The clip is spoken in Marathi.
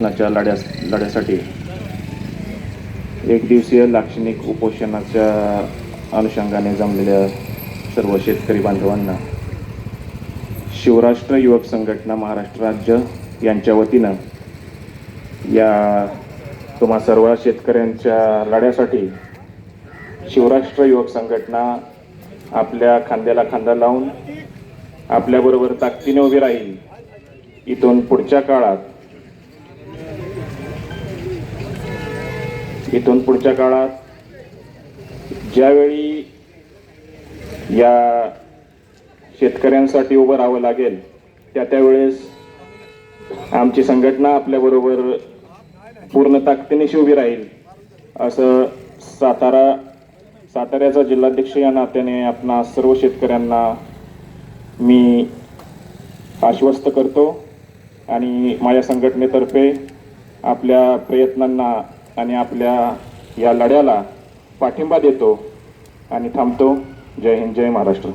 च्या लढ्यासाठी एक दिवसीय लाक्षणिक उपोषणाच्या अनुषंगाने जमलेल्या सर्व शेतकरी बांधवांना शिवराष्ट्र युवक संघटना महाराष्ट्र राज्य यांच्या वतीनं या तुम्हा सर्व शेतकऱ्यांच्या लढ्यासाठी शिवराष्ट्र युवक संघटना आपल्या खांद्याला खांदा लावून आपल्याबरोबर ताकदीने उभी राहील. इथून पुढच्या काळात इथून पुढच्या काळात ज्यावेळी या शेतकऱ्यांसाठी उभं राहावं लागेल त्या त्यावेळेस आमची संघटना आपल्याबरोबर पूर्ण ताकदीनिशी उभी राहील असं सातारा साताऱ्याचा जिल्हाध्यक्ष या नात्याने आपणा सर्व शेतकऱ्यांना मी आश्वस्त करतो आणि माझ्या संघटनेतर्फे आपल्या प्रयत्नांना आणि आपल्या या लढ्याला पाठिंबा देतो आणि थांबतो. जय हिंद जय महाराष्ट्र.